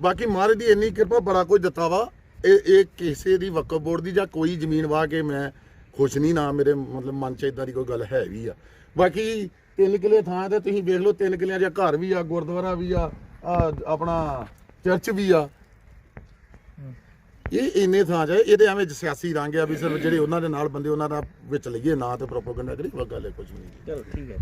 S7: ਬਾਕੀ ਮਹਾਰਾਜ ਦੀ ਇੰਨੀ ਕਿਰਪਾ, ਬੜਾ ਕੁਝ ਦਿੱਤਾ ਵਾ। ਇਹ ਇਹ ਕਿਸੇ ਦੀ ਵਕਫ ਬੋਰਡ ਦੀ ਜਾਂ ਕੋਈ ਜ਼ਮੀਨ ਵਾ ਕੇ ਮੈਂ ਖੁਸ਼ ਨਹੀਂ ਨਾ, ਮੇਰੇ ਮਤਲਬ ਮਨ ਚ ਇਦਾਂ ਦੀ ਕੋਈ ਗੱਲ ਹੈ ਵੀ ਆ। ਬਾਕੀ ਤਿੰਨ ਕਿਲੇ ਥਾਂ ਤੇ ਤੁਸੀਂ ਵੇਖ ਲਓ, ਤਿੰਨ ਕਿਲਿਆਂ ਦਾ ਘਰ ਵੀ ਆ, ਗੁਰਦੁਆਰਾ ਵੀ ਆ ਆਪਣਾ ਚਰਚ ਵੀ ਆ। ਇਹ ਇੰਨੇ ਥਾਂ 'ਚ ਆ, ਇਹਦੇ ਐਵੇਂ ਸਿਆਸੀ ਰੰਗ ਆ ਵੀ ਸਿਰਫ ਜਿਹੜੇ ਉਹਨਾਂ ਦੇ ਨਾਲ ਬੰਦੇ ਉਹਨਾਂ ਦਾ ਵਿੱਚ ਲਈਏ ਨਾ ਤੇ ਪ੍ਰੋਪਗੈਂਡਾ ਕਰੀ ਉਹ ਗੱਲ ਹੈ ਕੁਝ ਵੀ ਨਹੀਂ।
S3: ਚਲੋ ਠੀਕ ਹੈ।